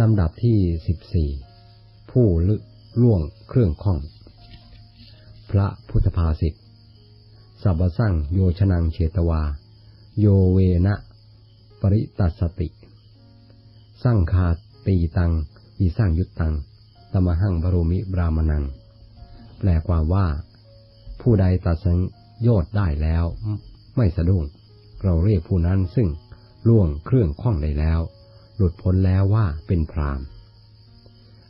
ลำดับที่สิบสี่ผู้ลึล่วงเครื่องข้อง พระพุทธภาษิตสับสั่งโยชนังเชตวา โยเวนะ ปริตัสสติสร้างคาตีตังมีสร้างยุตตังตมหังบรุมิบรามนัง แปลความว่า ผู้ใดตัดสังโยชน์ได้แล้ว ไม่สะดุ้ง เราเรียกผู้นั้นซึ่งล่วงเครื่องข้องได้แล้ว หลุดพ้นแล้วว่าเป็นพราม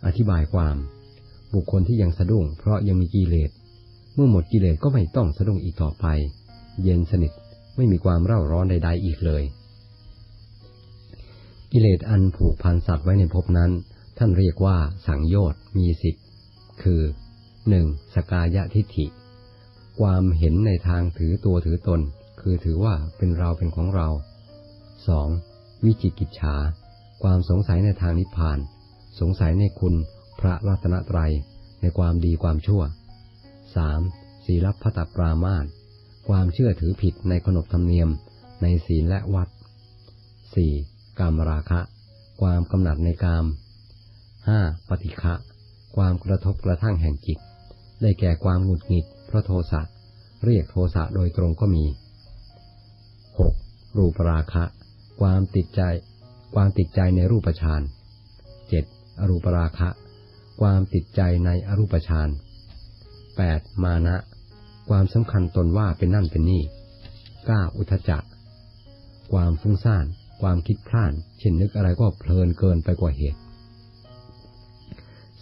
อธิบายความ บุคคลที่ยังสะดุ้งเพราะยังมีกิเลส เมื่อหมดกิเลสก็ไม่ต้องสะดุ้งอีกต่อไป เย็นสนิทไม่มีความเร่าร้อนใด ๆ อีกเลย กิเลสอันผูกพันสัตว์ไว้ในภพนั้น ท่านเรียกว่าสังโยชน์มีสิบคือหนึ่งสกายะทิฏฐิ ความเห็นในทางถือตัวถือตน คือถือว่าเป็นเราเป็นของเราสองวิจิกิจฉา ความสงสัยในทางนิพพาน สงสัยในคุณพระรัตนตรัย ในความดีความชั่วสามศีลพัตปรามาตความเชื่อถือผิดในขนบธรรมเนียม ในศีลและวัดสี่กามราคะ ความกำหนัดในกามห้าปฏิฆะความกระทบกระทั่งแห่งจิต ได้แก่ความหงุดหงิดเพราะโทสะเรียกโทสะโดยตรงก็มีหกรูปราคะ ความติดใจ ความติดใจในรูปฌานเจ็ดอรูปราคะ ความติดใจในอรูปฌานแปดมานะ ความสำคัญตนว่าเป็นนั่นเป็นนี่เก้าอุทจักความฟุ้งซ่าน ความคิดพลาดเช่นนึกอะไรก็เพลินเกินไปกว่าเหตุ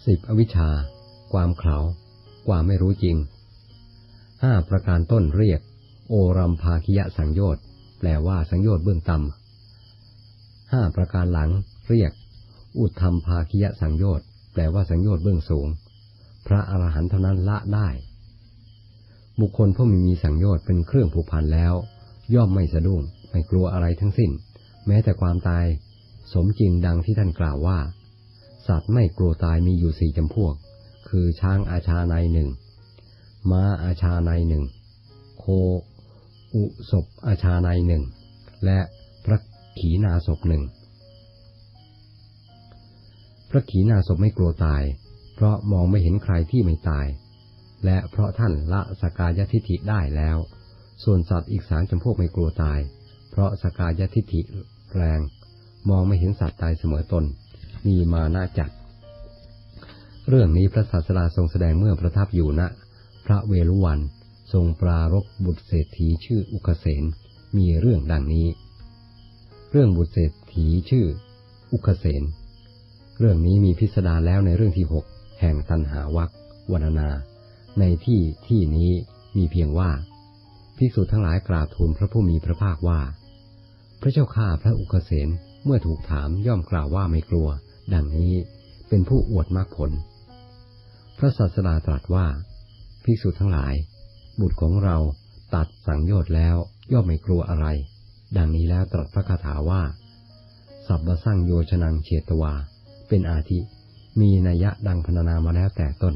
สิบอวิชชา ความเขลาความไม่รู้จริงห้าประการต้นเรียก โอรัมภาคิยะสังโยชน์แปลว่าสังโยชน์เบื้องต่ำ ห้าประการหลังเรียก อุทธรรมภาคิยสังโยชน์แปลว่าสังโยชน์เบื้องสูง พระอรหันต์เท่านั้นละได้ บุคคลผู้มีมีสังโยชน์เป็นเครื่องผูกพันแล้ว ย่อมไม่สะดุ้งไม่กลัวอะไรทั้งสิ้น แม้แต่ความตาย สมจริงดังที่ท่านกล่าวว่า สัตว์ไม่กลัวตายมีอยู่สี่จำพวก คือช้างอาชาในหนึ่งม้าอาชาในหนึ่งโค อุศบอาชาในหนึ่งและ ขีนาศพหนึ่ง พระขีนาศพไม่กลัวตาย เพราะมองไม่เห็นใครที่ไม่ตาย และเพราะท่านละสกายทิฏฐิได้แล้ว ส่วนสัตว์อีกสามจำพวกไม่กลัวตาย เพราะสกายทิฏฐิแรง มองไม่เห็นสัตว์ตายเสมอตน มีมาน่าจัดเรื่องนี้พระศาสดาทรงแสดงเมื่อประทับอยู่ณพระเวรุวันทรงปรารบบุตรเศรษฐีชื่ออุคเสนมีเรื่องดังนี้ เรื่องบุตรเศรษฐีชื่อ อุคเสนเรื่องนี้มีพิสดารแล้วในเรื่องที่หกแห่งตันหาวักวรรณนาในที่ที่นี้มีเพียงว่า ภิกษุทั้งหลายกราบทูลพระผู้มีพระภาคว่า พระเจ้าข้าพระอุคเสนเมื่อถูกถามย่อมกล่าวว่าไม่กลัว ดังนี้เป็นผู้อวดมากผล พระศาสดาตรัสว่า ภิกษุทั้งหลาย บุตรของเราตัดสังโยชน์แล้วย่อมไม่กลัวอะไร ดังนี้แล้วตรัสพระคาถาว่า สัพพสั่งโยชนังเชตวา เป็นอาทิ มีนัยยะดังพรรณนามาแล้วแต่ต้น